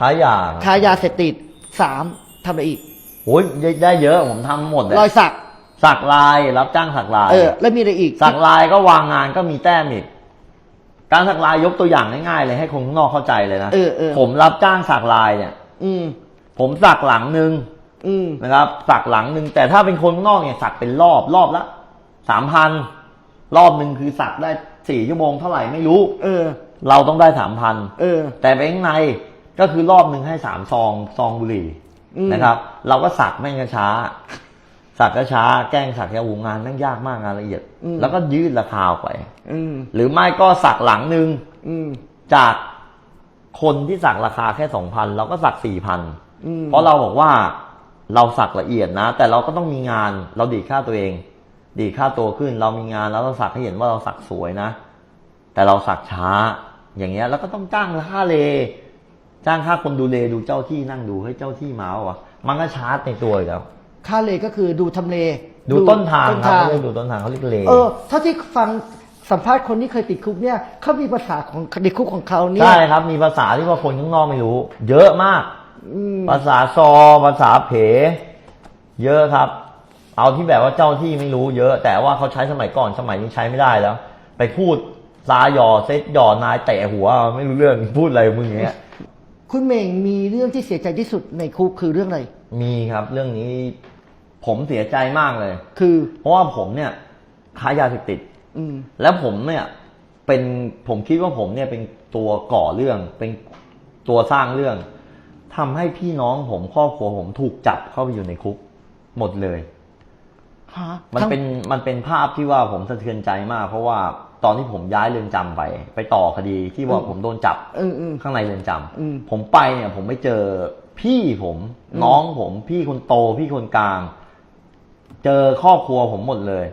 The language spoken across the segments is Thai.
ค้ายาค้ายาเสพติดสามทำอะไรอีกโอ้ยได้เยอะผมทำหมดเลยรอยสักสักลายรับจ้างสักลายเออแล้วมีอะไรอีก สักลายก็วางงานก็มีแต้มอีก การสักลายยกตัวอย่างง่ายๆเลยให้คนข้างนอกเข้าใจเลยนะเออเออผมรับจ้างสักลายเนี่ย อืม ผมสักหลังหนึ่งอืมนะครับ สักหลังหนึ่งแต่ถ้าเป็นคนข้างนอกเนี่ยสักเป็นรอบรอบละสามพันรอบหนึ่งคือสักได้สี่ชั่วโมงเท่าไหร่ไม่รู้ เออ เราต้องได้สามพันเออ แต่ไปข้างใน ก็คือรอบหนึ่งให้สามซองซองบุหรี่อืม นะครับ เราก็สักแม่งก็ช้า สักก็ช้าแกล้งสักแค่หูงานแม่งยากมากงานละเอียดแล้วก็ยืดราคาออกไป อืม หรือไม่ก็สักหลังหนึ่งอืม จากคนที่สักราคาแค่สองพันเราก็สักสี่พันอืม เพราะเราบอกว่าเราสักละเอียดนะ แต่เราก็ต้องมีงานเราดีดค่าตัวเอง ดีดค่าตัวขึ้น เรามีงานแล้วเราสักให้เห็นว่าเราสักสวยนะ แต่เราสักช้าอย่างเงี้ยแล้วก็ต้องจ้างค่าเล จ้างค่าคนดูเลดูเจ้าที่นั่งดูให้เจ้าที่มาว่าวะมันก็ชาร์จในตัวอยู่แล้ว ค่าเลก็คือดูทำเลดูต้นทางต้นครับทางไม่ได้ดูต้นทางเขาเรียกเลเออถ้าที่ฟังสัมภาษณ์คนที่เคยติดคุกเนี่ยเขามีภาษาของในคุกของเขาเนี่ยใช่ครับ มีภาษาที่ว่าคนข้างนอกไม่รู้ เยอะมากอืมภาษาซอภาษาเพเยอะครับ เอาที่แบบว่าเจ้าที่ไม่รู้เยอะ แต่ว่าเขาใช้สมัยก่อนสมัยนี้ใช้ไม่ได้แล้ว ไปพูดซาหยอเซ็ตหยอนายเตะหัว ไม่รู้เรื่องพูดอะไรมึงอย่างเงี้ย คุณเม่งมีเรื่องที่เสียใจที่สุดในคุกคือเรื่องอะไร มีครับเรื่องนี้ผมเสียใจมากเลย คือ เพราะว่าผมเนี่ยค้ายาเสพติด อืม แล้วผมเนี่ยเป็นผมคิดว่าผมเนี่ยเป็นตัวก่อเรื่อง เป็นตัวสร้างเรื่องทำให้พี่น้องผมครอบครัวผมถูกจับเข้าไปอยู่ในคุก หมดเลย ฮะมันทั้งเป็นมันเป็นภาพที่ว่าผมสะเทือนใจมาก เพราะว่า ตอนที่ผมย้ายเรือนจำไป ไปต่อคดีที่ว่าผมโดนจับอืมอืมข้างในเรือนจำอืมผมไปเนี่ยผมไม่เจอพี่ผมน้องผม พี่คนโต พี่คนกลาง เจอครอบครัวผมหมดเลย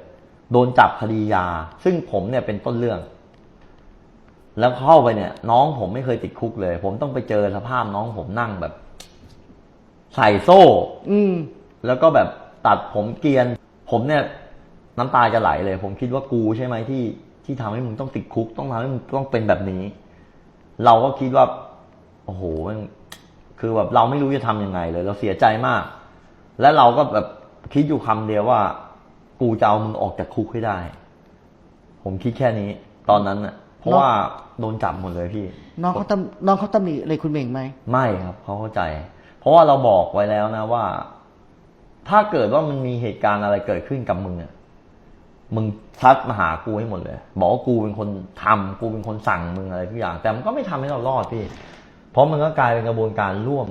โดนจับคดียา ซึ่งผมเนี่ยเป็นต้นเรื่อง แล้วเข้าไปเนี่ย น้องผมไม่เคยติดคุกเลย ผมต้องไปเจอสภาพน้องผมนั่งแบบ ใส่โซ่ อืมแล้วก็แบบตัดผมเกรียน ผมเนี่ย น้ำตาจะไหลเลย ผมคิดว่ากูใช่ไหมที่ ที่ทำให้มึงต้องติดคุก ต้องทำให้มึงต้องเป็นแบบนี้ เราก็คิดว่า โอ้โหมันคือแบบเราไม่รู้จะทำยังไงเลย เราเสียใจมาก และเราก็แบบคิดอยู่คำเดียวว่า กูจะเอามึงออกจากคุกให้ได้ ผมคิดแค่นี้ ตอนนั้นน่ะเพราะว่าโดนจับหมดเลยพี่ น้องเขาตำน้องเขาตำหนิอะไรคุณเม่งไหมไม่ครับเขาเข้าใจ เพราะว่าเราบอกไว้แล้วนะว่า ถ้าเกิดว่ามันมีเหตุการณ์อะไรเกิดขึ้นกับมึงอะ มึงทัดมาหากูให้หมดเลย บอกว่ากูเป็นคนทำกูเป็นคนสั่งมึงอะไรทุกอย่าง แต่มันก็ไม่ทำให้เรารอดพี่ เพราะมันก็กลายเป็นกระบวนการร่วม